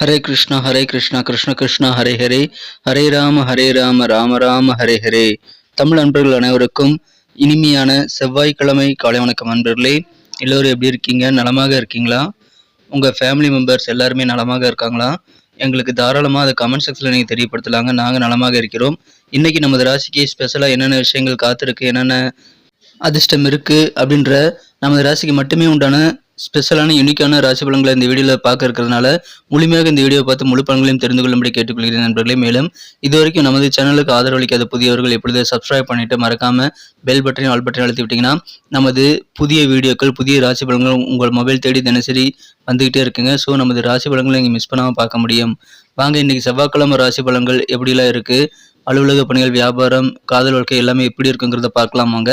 ஹரே கிருஷ்ணா ஹரே கிருஷ்ணா கிருஷ்ண கிருஷ்ணா ஹரே ஹரே. ஹரே ராம ஹரே ராம ராம ராம ஹரே ஹரே. தமிழ் அன்பர்கள் அனைவருக்கும் இனிமையான செவ்வாய்க்கிழமை காலை வணக்கம் அன்பர்களே. எல்லோரும் எப்படி இருக்கீங்க? நலமாக இருக்கீங்களா? உங்கள் ஃபேமிலி மெம்பர்ஸ் எல்லாருமே நலமாக இருக்காங்களா? எங்களுக்கு தாராளமாக அதை கமெண்ட் செக்ஷனில் நீங்கள் தெரியப்படுத்தலாங்க. நாங்கள் நலமாக இருக்கிறோம். இன்றைக்கி நமது ராசிக்கு ஸ்பெஷலாக என்னென்ன விஷயங்கள் காத்திருக்கு என்னென்ன அதிர்ஷ்டம் இருக்குது அப்படின்ற நமது ராசிக்கு மட்டுமே உண்டான ஸ்பெஷலான யூனிக்கான ராசி பலன்களை இந்த வீடியோவில் பார்க்க இருக்கிறதுனால முழுமையாக இந்த வீடியோ பார்த்து முழு பலன்களையும் தெரிந்து கொள்ளும்படி கேட்டுக்கொள்கிறேன் நண்பர்களே. மேலும் இதுவரைக்கும் நமது சேனலுக்கு ஆதரவளிக்காத புதியவர்கள் எப்பொழுது சப்ஸ்கிரைப் பண்ணிட்டு மறக்காம பெல் பட்டனையும் ஆல் பட்டனையும் அழுத்தி விட்டிங்கன்னா நமது புதிய வீடியோக்கள் புதிய ராசி பலன்கள் உங்கள் மொபைல் தேடி தினசரி வந்துக்கிட்டே இருக்குங்க. ஸோ நமது ராசி பலன்களை நீங்கள் மிஸ் பண்ணாமல் பார்க்க முடியும். வாங்க இன்றைக்கி செவ்வாய்க்கிழமை ராசி பலன்கள் எப்படிலாம் இருக்குது அலுவலக பணிகள் வியாபாரம் காதல் வாழ்க்கை எல்லாமே எப்படி இருக்குங்கிறத பார்க்கலாம் வாங்க.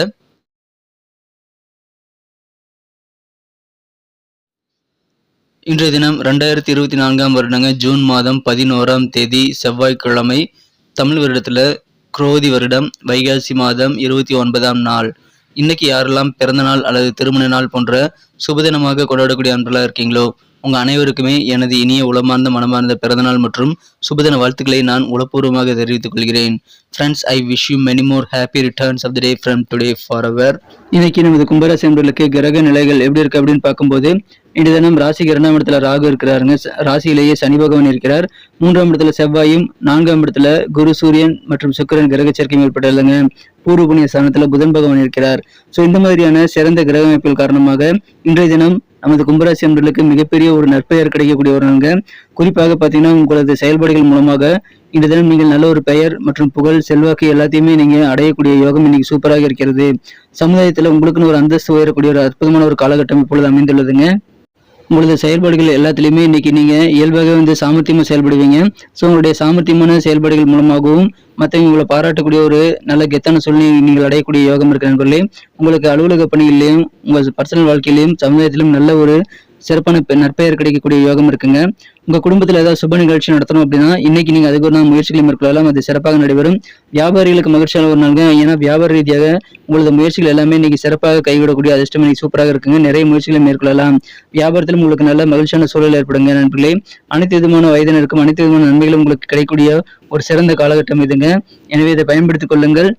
இன்றைய தினம் ரெண்டாயிரத்தி இருபத்தி நான்காம் வருடங்க ஜூன் மாதம் பதினோராம் தேதி செவ்வாய்க்கிழமை தமிழ் வருடத்தில் குரோதி வருடம் வைகாசி மாதம் இருபத்தி ஒன்பதாம் நாள். இன்னைக்கு யாரெல்லாம் பிறந்த நாள் அல்லது திருமண நாள் போன்ற சுபதினமாக கொண்டாடக்கூடிய அன்பர்களாக இருக்கீங்களோ உங்கள் அனைவருக்குமே எனது இனிய உளமார்ந்த மனமார்ந்த பிறந்தநாள் மற்றும் சுபதின வாழ்த்துக்களை நான் உளப்பூர்வமாக தெரிவித்துக் கொள்கிறேன். Friends I wish you many more happy returns of the day from today for our இன்னைக்கு நமது கும்பராசி என்பர்களுக்கு கிரக நிலைகள் எப்படி இருக்கு அப்படின்னு பார்க்கும்போது இன்று தினம் ராசிக்கு இரண்டாம் இடத்துல ராகு இருக்கிறாருங்க. ராசியிலேயே சனி பகவான் இருக்கிறார். மூன்றாம் இடத்துல செவ்வாயும் நான்காம் இடத்துல குரு சூரியன் மற்றும் சுக்கரன் கிரக சேர்க்கையும் ஏற்பட்டுள்ளதுங்க பூர்வ புண்ணிய ஸ்தானத்துல புதன் பகவான் இருக்கிறார். ஸோ இந்த மாதிரியான சிறந்த கிரக அமைப்பில் காரணமாக இன்றைய தினம் நமது கும்பராசி அன்பர்களுக்கு மிகப்பெரிய ஒரு நற்பெயர் கிடைக்கக்கூடிய ஒரு குறிப்பாக பார்த்தீங்கன்னா உங்களது செயல்பாடுகள் மூலமாக இந்த தினம் நீங்கள் நல்ல ஒரு பெயர் மற்றும் புகழ் செல்வாக்கு எல்லாத்தையுமே நீங்க அடையக்கூடிய யோகம் இன்னைக்கு சூப்பராக இருக்கிறது. சமுதாயத்துல உங்களுக்குன்னு ஒரு அந்தஸ்து உயரக்கூடிய ஒரு அற்புதமான ஒரு காலகட்டம் இப்பொழுது அமைந்துள்ளதுங்க. உங்களது செயல்பாடுகள் எல்லாத்துலேயுமே இன்றைக்கி நீங்கள் இயல்பாகவே வந்து சாமர்த்தியமாக செயல்படுவீங்க. ஸோ உங்களுடைய சாமர்த்தியமான செயல்பாடுகள் மூலமாகவும் மற்றவங்க உங்களை பாராட்டக்கூடிய ஒரு நல்ல கெத்தான சூழ்நிலை நீங்கள் அடையக்கூடிய யோகம் இருக்கிற நண்பர்களே. உங்களுக்கு அலுவலக பணிகளிலையும் உங்கள் பர்சனல் வாழ்க்கையிலையும் சமுதாயத்திலும் நல்ல ஒரு சிறப்பான நற்பெயர் கிடைக்கக்கூடிய யோகம் இருக்குங்க. உங்க குடும்பத்துல ஏதாவது சுப நிகழ்ச்சி நடத்தணும் அப்படின்னா இன்னைக்கு நீங்க அதுக்கு ஒரு நாள் முயற்சிகளை மேற்கொள்ளலாம். அது சிறப்பாக நடைபெறும். வியாபாரிகளுக்கு மகிழ்ச்சியான ஒரு நாளுங்க. ஏன்னா வியாபார ரீதியாக உங்களது முயற்சிகள் எல்லாமே இன்னைக்கு சிறப்பாக கைவிடக்கூடிய அதிர்ஷ்டம் இன்னைக்கு சூப்பராக இருக்குங்க. நிறைய முயற்சிகளை மேற்கொள்ளலாம். வியாபாரத்திலும் உங்களுக்கு நல்ல மகிழ்ச்சியான சூழல் ஏற்படுங்க நண்பர்களே. அனைத்து விதமான வயதினருக்கும் அனைத்து விதமான நன்மைகளும் உங்களுக்கு கிடைக்கக்கூடிய ஒரு சிறந்த காலகட்டம் இதுங்க. எனவே இதை பயன்படுத்திக் கொள்ளுங்கள்.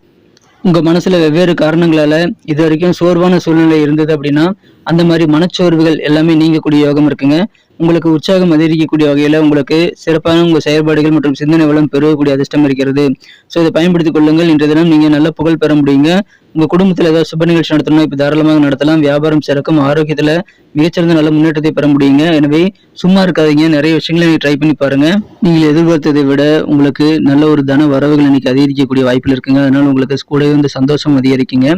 உங்க மனசுல வெவ்வேறு காரணங்களால இது வரைக்கும் சோர்வான சூழ்நிலை இருந்தது அப்படின்னா அந்த மாதிரி மனச்சோர்வுகள் எல்லாமே நீங்கக்கூடிய யோகம் இருக்குங்க. உங்களுக்கு உற்சாகம் அதிகரிக்கக்கூடிய வகையில உங்களுக்கு சிறப்பான உங்க செயல்பாடுகள் மற்றும் சிந்தனை வளம் பெருகக்கூடிய அதிர்ஷ்டம் இருக்கிறது. ஸோ இதை பயன்படுத்திக் கொள்ளுங்கள். இன்றைய தினம் நீங்க நல்ல புகழ் பெற முடியுங்க. உங்க குடும்பத்துல ஏதாவது சுப நிகழ்ச்சி நடத்தணும் இப்ப தாராளமாக நடத்தலாம். வியாபாரம் சிறக்கும் ஆரோக்கியத்துல மிகச்சிறந்த நல்ல முன்னேற்றத்தை பெற முடியுங்க. எனவே சும்மா இருக்காதீங்க. நிறைய விஷயங்களை நீங்க ட்ரை பண்ணி பாருங்க. நீங்கள் எதிர்பார்த்ததை விட உங்களுக்கு நல்ல ஒரு தன வரவுகள் இன்னைக்கு அதிகரிக்கக்கூடிய வாய்ப்பில் இருக்குங்க. அதனால உங்களுக்கு கூடவே வந்து சந்தோஷம் அதிகரிக்குங்க.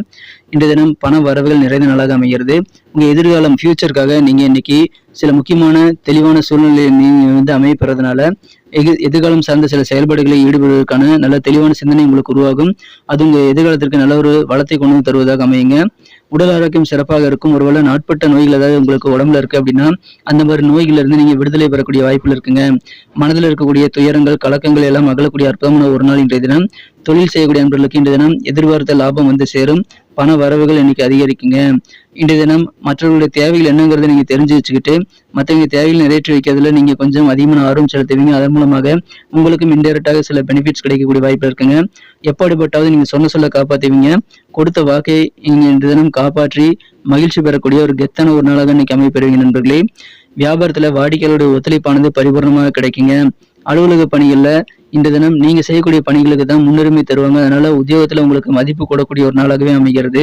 இன்றைய தினம் பண வரவுகள் நிறைந்த நாளாக அமைகிறது. உங்கள் எதிர்காலம் ஃபியூச்சருக்காக நீங்கள் இன்னைக்கு சில முக்கியமான தெளிவான சூழ்நிலையை நீங்கள் வந்து அமைப்பறதுனால எகு- எதிர்காலம் சார்ந்த சில செயல்பாடுகளில் ஈடுபடுவதற்கான நல்ல தெளிவான சிந்தனை உங்களுக்கு உருவாகும். அது உங்க எதிர்காலத்திற்கு நல்ல ஒரு வளத்தை கொண்டு தருவதாக அமையுங்க. உடல் ஆரோக்கியம் சிறப்பாக இருக்கும். ஒருவேளை நாட்பட்ட நோய்கள் ஏதாவது உங்களுக்கு உடம்புல இருக்கு அப்படின்னா அந்த மாதிரி நோய்களிலிருந்து நீங்கள் நீங்க விடுதலை பெறக்கூடிய வாய்ப்புகள் இருக்குங்க. மனதில் இருக்கக்கூடிய துயரங்கள் கலக்கங்கள் எல்லாம் அகலக்கூடிய அற்புதமான ஒரு நாள் இன்றைய தினம். தொழில் செய்யக்கூடிய நண்பர்களுக்கு இன்றைய தினம் எதிர்பார்த்த லாபம் வந்து சேரும். பண வரவுகள் இன்னைக்கு அதிகரிக்குங்க. இன்றைய தினம் மற்றவர்களுடைய தேவைகள் என்னங்கிறத நீங்க தெரிஞ்சு வச்சுக்கிட்டு மற்றவங்க தேவைகள் நிறைவேற்றி வைக்கிறதுல நீங்க கொஞ்சம் அதிகமான ஆர்வம் செலுத்துவீங்க. அதன் மூலமாக உங்களுக்கும் இன்டெரக்டாக சில பெனிஃபிட்ஸ் கிடைக்கக்கூடிய வாய்ப்பு இருக்குங்க. எப்படிப்பட்டாவது நீங்க சொன்ன சொல்ல காப்பாத்துவீங்க. கொடுத்த வாக்கை நீங்க இன்றைய தினம் காப்பாற்றி மகிழ்ச்சி பெறக்கூடிய ஒரு கெத்தான ஒரு நாளாக இன்னைக்கு அமைப்பெறுவீங்க நண்பர்களே. வியாபாரத்துல வாடிக்கையாளருடைய ஒத்துழைப்பானது பரிபூர்ணமாக கிடைக்குங்க. அலுவலக பணிகளில் இந்த தினம் நீங்க செய்யக்கூடிய பணிகளுக்கு தான் முன்னுரிமை தருவாங்க. அதனால உத்தியோகத்துல உங்களுக்கு மதிப்பு கூடக்கூடிய ஒரு நாளாகவே அமைகிறது.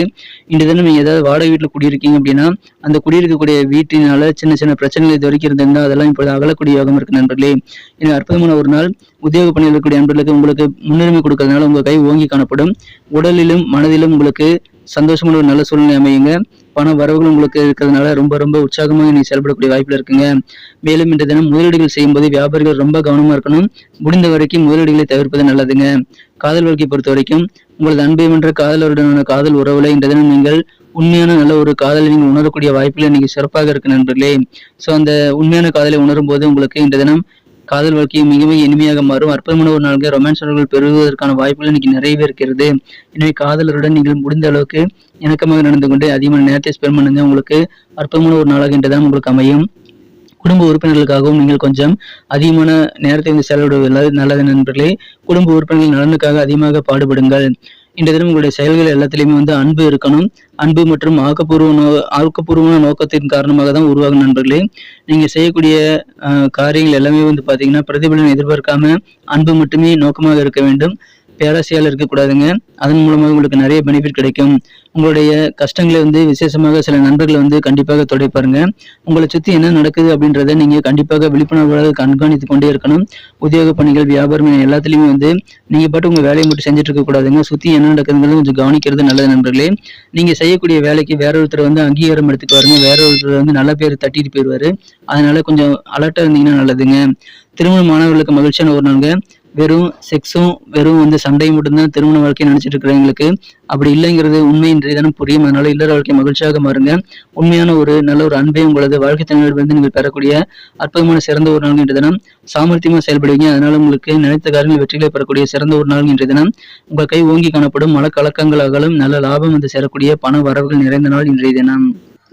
இந்த தினம் நீங்க ஏதாவது வாடகை வீட்டில் குடியிருக்கீங்க அப்படின்னா அந்த குடியிருக்கக்கூடிய வீட்டினால சின்ன சின்ன பிரச்சனைகள் இது வரைக்கும் இருந்திருந்தா அதெல்லாம் இப்பொழுது அகலக்கூடிய யோகம் இருக்கு நண்பர்களே. இது அற்புதமான ஒரு நாள் உத்தியோக பணியில் இருக்கக்கூடிய நண்பர்களுக்கு உங்களுக்கு முன்னுரிமை கொடுக்கறதுனால உங்க கை ஓங்கி காணப்படும். உடலிலும் மனதிலும் உங்களுக்கு சந்தோஷமான ஒரு நல்ல சூழ்நிலை அமையுங்க. பண வரவுகள் உங்களுக்கு இருக்கிறதுனால ரொம்ப ரொம்ப உற்சாகமாக நீங்கள் செயல்படக்கூடிய வாய்ப்பில் இருக்குங்க. மேலும் இன்றைய தினம் முதலீடுகள் செய்யும்போது வியாபாரிகள் ரொம்ப கவனமா இருக்கணும். முடிந்த வரைக்கும் முதலீடுகளை தவிர்ப்பது நல்லதுங்க. காதல் வாழ்க்கை பொறுத்த வரைக்கும் உங்களது அன்பை வென்ற காதலருடனான காதல் உறவுல இந்த தினம் நீங்கள் உண்மையான நல்ல ஒரு காதலை நீங்கள் உணரக்கூடிய வாய்ப்புகள் இன்னைக்கு சிறப்பாக இருக்கு நண்பர்களே. ஸோ அந்த உண்மையான காதலை உணரும் போது உங்களுக்கு இன்றைய தினம் காதல் வாழ்க்கை மிக மிக இனிமையாக மாறும். அற்புதமான ஒரு நாளுக்கு ரொமான்ஸ் உறவுகள் பெறுவதற்கான வாய்ப்புகள் இன்னைக்கு நிறையவே இருக்கிறது. எனவே காதலருடன் நீங்கள் முடிந்த அளவுக்கு இணக்கமாக நடந்து கொண்டு அதிகமான நேரத்தை ஸ்பெண்ட் பண்ணுங்க. உங்களுக்கு அற்புதமான ஒரு நாளாக என்றுதான் உங்களுக்கு அமையும். குடும்ப உறுப்பினர்களுக்காகவும் நீங்கள் கொஞ்சம் அதிகமான நேரத்தை வந்து செலவிடுவது நல்லது நல்லது நண்பர்களே. குடும்ப உறுப்பினர்கள் நலனுக்காக அதிகமாக பாடுபடுங்கள். இந்த தினம் உங்களுடைய செயல்கள் எல்லாத்துலேயுமே வந்து அன்பு இருக்கணும். அன்பு மற்றும் ஆக்கப்பூர்வ நோ ஆக்கப்பூர்வமான நோக்கத்தின் காரணமாக தான் உருவாகும் நண்பர்களே. நீங்கள் செய்யக்கூடிய காரியங்கள் எல்லாமே வந்து பார்த்தீங்கன்னா பிரதிபலன் எதிர்பார்க்காம அன்பு மட்டுமே நோக்கமாக இருக்க வேண்டும். பேராசையால் இருக்கக்கூடாதுங்க. அதன் மூலமாக உங்களுக்கு நிறைய பெனிஃபிட் கிடைக்கும். உங்களுடைய கஷ்டங்களை வந்து விசேஷமாக சில நண்பர்களை வந்து கண்டிப்பாக துடைப்பாருங்க. உங்களை சுற்றி என்ன நடக்குது அப்படின்றத நீங்கள் கண்டிப்பாக விழிப்புணர்வாக கண்காணித்து கொண்டே இருக்கணும். உத்தியோக பணிகள் வியாபாரம் எல்லாத்துலேயுமே வந்து நீங்கள் பாட்டு உங்கள் வேலையை மட்டும் செஞ்சுட்டு இருக்கக்கூடாதுங்க சுற்றி என்ன நடக்குதுங்கிறது கொஞ்சம் கவனிக்கிறது நல்லது நண்பர்களே. நீங்கள் செய்யக்கூடிய வேலைக்கு வேற ஒருத்தர் வந்து அங்கீகாரம் எடுத்துக்குவாருங்க. வேற ஒருத்தர் வந்து நல்ல பேர் தட்டிட்டு போயிடுவாரு அதனால கொஞ்சம் அலர்ட்டாக இருந்தீங்கன்னா நல்லதுங்க. திருமண மாணவர்களுக்கு மகிழ்ச்சியான ஒரு நாளுங்க. வெறும் செக்ஸும் வெறும் வந்து சண்டையும் மட்டும்தான் திருமண வாழ்க்கையை நினைச்சிட்டு இருக்கிறவங்களுக்கு அப்படி இல்லைங்கிறது உண்மை இன்றைய புரியும். அதனால இல்லற வாழ்க்கை மகிழ்ச்சியாக மாறுங்க. உண்மையான ஒரு நல்ல ஒரு அன்பை உங்களது வாழ்க்கை துணையிலிருந்து நீங்கள் பெறக்கூடிய அற்புதமான சிறந்த ஒரு நாள் இன்றைய தினம் சாமர்த்தியமா செயல்படுவீங்க. அதனால உங்களுக்கு நினைத்த காரியங்கள் வெற்றிகளை பெறக்கூடிய சிறந்த ஒரு நாள் இன்றைய தினம். உங்கள் கை ஓங்கி காணப்படும் மன கலக்கங்கள் அகலும் நல்ல லாபம் வந்து சேரக்கூடிய பண வரவுகள் நிறைந்த நாள் இன்றைய தினம்.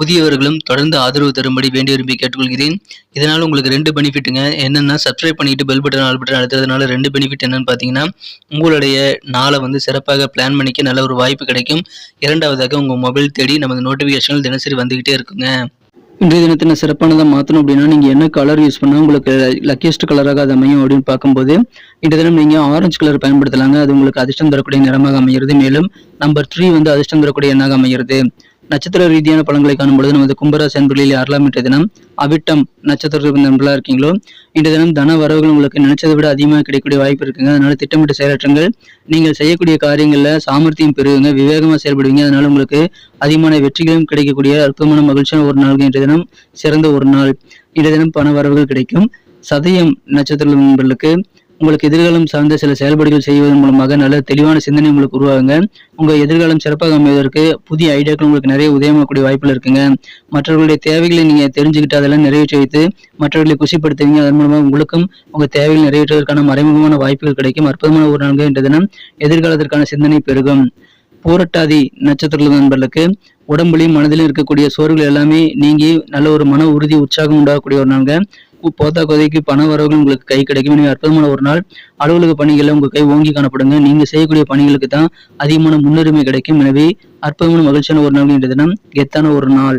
புதியவர்களும் தொடர்ந்து ஆதரவு தரும்படி வேண்டி விரும்பி கேட்டுக்கொள்கிறேன். இதனால் உங்களுக்கு ரெண்டு பெனிஃபிட்டுங்க. என்னென்னா சப்ஸ்கிரைப் பண்ணிட்டு பெல் பட்டன் ஆல் பட்டன் அழுத்துறதுனால ரெண்டு பெனிஃபிட் என்னன்னு பார்த்தீங்கன்னா உங்களுடைய நாளை வந்து சிறப்பாக பிளான் பண்ணிக்க நல்ல ஒரு வாய்ப்பு கிடைக்கும். இரண்டாவதாக உங்கள் மொபைல் தேடி நமது நோட்டிஃபிகேஷன்கள் தினசரி வந்துக்கிட்டே இருக்குங்க. இன்றைய தினத்தின சிறப்பானதாக மாற்றணும் அப்படின்னா நீங்கள் என்ன கலர் யூஸ் பண்ணால் உங்களுக்கு லக்கியஸ்ட் கலராக அது அமையும் அப்படின்னு பார்க்கும்போது இன்றைய தினம் நீங்கள் ஆரஞ்சு கலர் பயன்படுத்தலாங்க. அது உங்களுக்கு அதிர்ஷ்டம் தரக்கூடிய நிறமாக அமைகிறது. மேலும் நம்பர் த்ரீ வந்து அதிர்ஷ்டம் தரக்கூடிய எண்ணாக அமைகிறது. நட்சத்திர ரீதியான பலன்களை காணும்பொழுது நமது கும்பராசி அன்பர்களில் யாரெல்லாம் இன்றைய தினம் அவிட்டம் நட்சத்திர நண்பர்களாக இருக்கீங்களோ இன்றைய தினம் தன வரவுகள் உங்களுக்கு நினைச்சதை விட அதிகமாக கிடைக்கக்கூடிய வாய்ப்பு இருக்குங்க. அதனால திட்டமிட்ட செயலாற்றுங்கள். நீங்கள் செய்யக்கூடிய காரியங்களில் சாமர்த்தியம் பெறுவீங்க விவேகமாக செயல்படுவீங்க. அதனால உங்களுக்கு அதிகமான வெற்றிகளும் கிடைக்கக்கூடிய அற்புதமான மகிழ்ச்சியான ஒரு நாள் இன்றைய தினம். சிறந்த ஒரு நாள். இன்றைய தினம் பண வரவுகள் கிடைக்கும். சதயம் நட்சத்திர நண்பர்களுக்கு உங்களுக்கு எதிர்காலம் சார்ந்த சில செயல்பாடுகள் செய்வதன் மூலமாக நல்ல தெளிவான சிந்தனை உங்களுக்கு உருவாகுங்க. உங்க எதிர்காலம் சிறப்பாக அமைவதற்கு புதிய ஐடியாக்கள் உங்களுக்கு நிறைய உதயமாகக்கூடிய வாய்ப்புகள் இருக்குங்க. மற்றவர்களுடைய தேவைகளை நீங்க தெரிஞ்சுக்கிட்டு அதெல்லாம் நிறைவேற்றி வைத்து மற்றவர்களை குஷிப்படுத்துவீங்க. அதன் மூலமாக உங்களுக்கும் உங்க தேவைகள் நிறைவேற்றுவதற்கான மறைமுகமான வாய்ப்புகள் கிடைக்கும். அற்புதமான ஒரு நான்கு என்ற தினம் எதிர்காலத்திற்கான சிந்தனை பெருகும். பூரட்டாதி நட்சத்திர நண்பர்களுக்கு உடம்புலையும் மனதிலும் இருக்கக்கூடிய சோர்வுகள் எல்லாமே நீங்கி நல்ல ஒரு மன உறுதி உற்சாகம் உண்டாகக்கூடிய ஒரு நாள்ங்க. போதா போத்தா கொதைக்கு பண வரவுகள் உங்களுக்கு கை கிடைக்கும். எனவே அற்புதமான ஒரு நாள். அலுவலக பணிகளில் உங்க கை ஓங்கி காணப்படுங்க. நீங்க செய்யக்கூடிய பணிகளுக்கு தான் அதிகமான முன்னுரிமை கிடைக்கும். எனவே அற்புதமான மகிழ்ச்சியான ஒரு நாள் என்ற தினம். கெத்தான ஒரு நாள்.